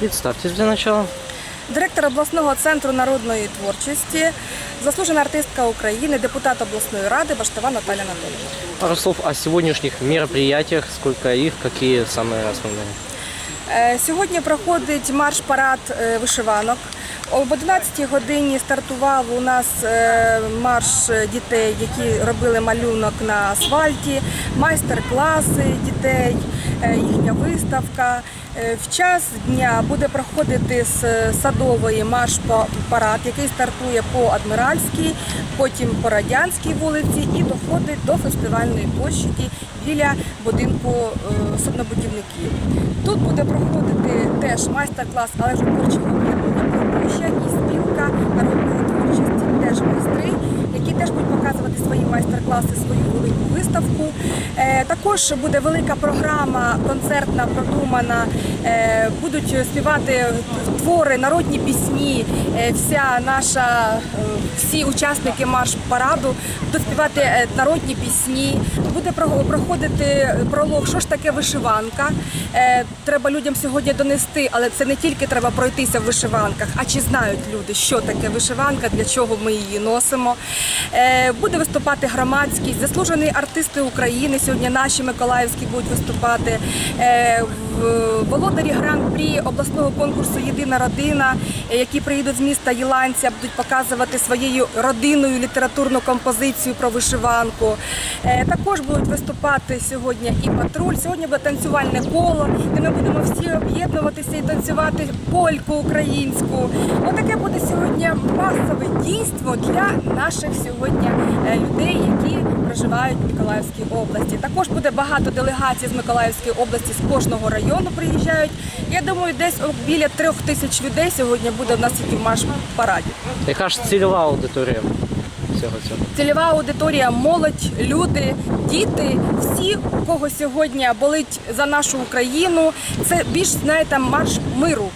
Представьтесь для начала. Директор обласного центру народної творчості, заслужена артистка України, депутат обласної ради Баштова Наталя Анатолійовна. Пару слов о сегодняшних мероприятиях, сколько их, какие самые основные. Сьогодні проходить марш-парад е, вишиванок. Об 11 годині стартував у нас е, марш дітей, які робили малюнок на асфальті, майстер-класи дітей, їхня виставка. Е, В час дня буде проходити з садової марш-парад, який стартує по Адміральській, потім по Радянській вулиці і доходить до фестивальної площаді біля будинку е, суднобудівників. Тут буде проходити теж майстер-клас, але вже творчого об'єднання і спілка народної творчості, теж майстри, які теж будуть показувати свої майстер-класи, свою велику виставку. Е, Також буде велика програма концертна, продумана. Е, Будуть співати твори, народні пісні. Е, Вся наша, е, всі учасники марш-параду будуть співати е, народні пісні. Буде проходити пролог, що ж таке вишиванка. Треба людям сьогодні донести, але це не тільки треба пройтися в вишиванках, а чи знають люди, що таке вишиванка, для чого ми її носимо. Буде виступати громадськість, заслужені артисти України. Сьогодні наші миколаївські будуть виступати. Володарі гран-прі обласного конкурсу Єдина родина, е, які приїдуть з міста Єланця, будуть показувати своєю родиною літературну композицію про вишиванку. Е, Також будуть виступати сьогодні і патруль. Сьогодні буде танцювальне коло, де ми будемо всі об'єднуватися і танцювати польку українську. Отаке буде сьогодні масове дійство для наших сьогодні е, людей, які проживають в Миколаївській області. Також буде багато делегацій з Миколаївської області з кожного району приїжджають. Я думаю, десь біля трьох тисяч людей сьогодні буде в нас тільки в марш-параді. Яка ж цільова аудиторія всього цього? Цільова аудиторія, молодь, люди, діти, всі, у кого сьогодні болить за нашу Україну. Це більш знаєте, марш миру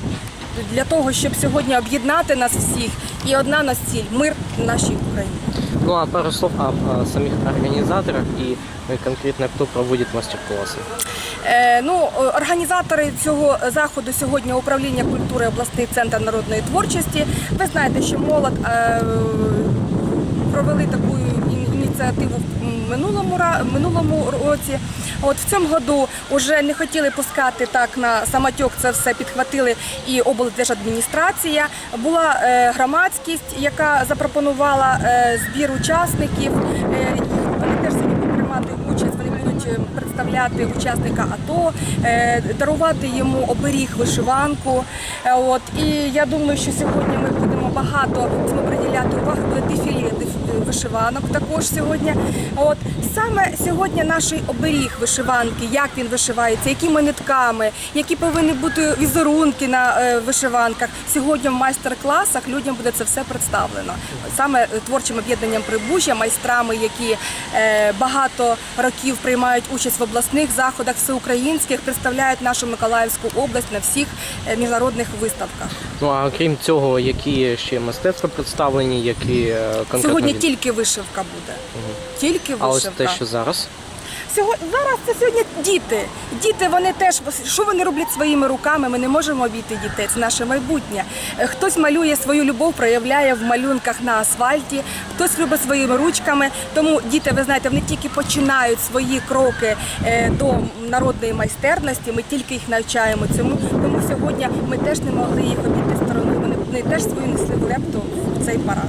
для того, щоб сьогодні об'єднати нас всіх. І одна нас ціль мир в нашій Україні. Ну а пару слов о, о самих организаторах и ну, и конкретно кто проводит мастер-классы. Е, ну, організатори цього заходу сьогодні управління культури обласний центр народної творчості. Ви знаєте, що молодь е, провели таку ініціативу в минулому минулому році. От в цьому году вже не хотіли пускати так на самотьок. Це все підхватили і облдержадміністрація. Була е, громадськість, яка запропонувала збір учасників. Вони теж сьогодні приймати участь. Вони будуть представляти учасника АТО, е, дарувати йому оберіг вишиванку. Е, От і я думаю, що сьогодні ми будемо багато цьому приділяти уваги. Буде дефіле деф- вишиванок також сьогодні. От саме сьогодні наш оберіг вишиванки, як він вишивається, якими нитками, які повинні бути візерунки на е, вишиванках. Сьогодні в майстер-класах людям буде це все представлено. Саме творчим об'єднанням Прибужжя, майстрами, які е, багато років приймають участь в обласних заходах, всеукраїнських, представляють нашу Миколаївську область на всіх е, міжнародних виставках. Ну а крім цього, які ще мистецтва представлені, які е, конкретно Сьогодні тільки вишивка буде. Тільки а ось вишивка. те, що зараз. Сьогодні зараз це сьогодні діти. Діти вони теж що вони роблять своїми руками. Ми не можемо обійти дітей. Це наше майбутнє. Е, Хтось малює свою любов, проявляє в малюнках на асфальті, хтось любить своїми ручками. Тому діти, ви знаєте, вони тільки починають свої кроки е, до народної майстерності. Ми тільки їх навчаємо цьому. Тому сьогодні ми теж не могли їх обійти стороною. Вони, теж свою несли в лепту в цей парад.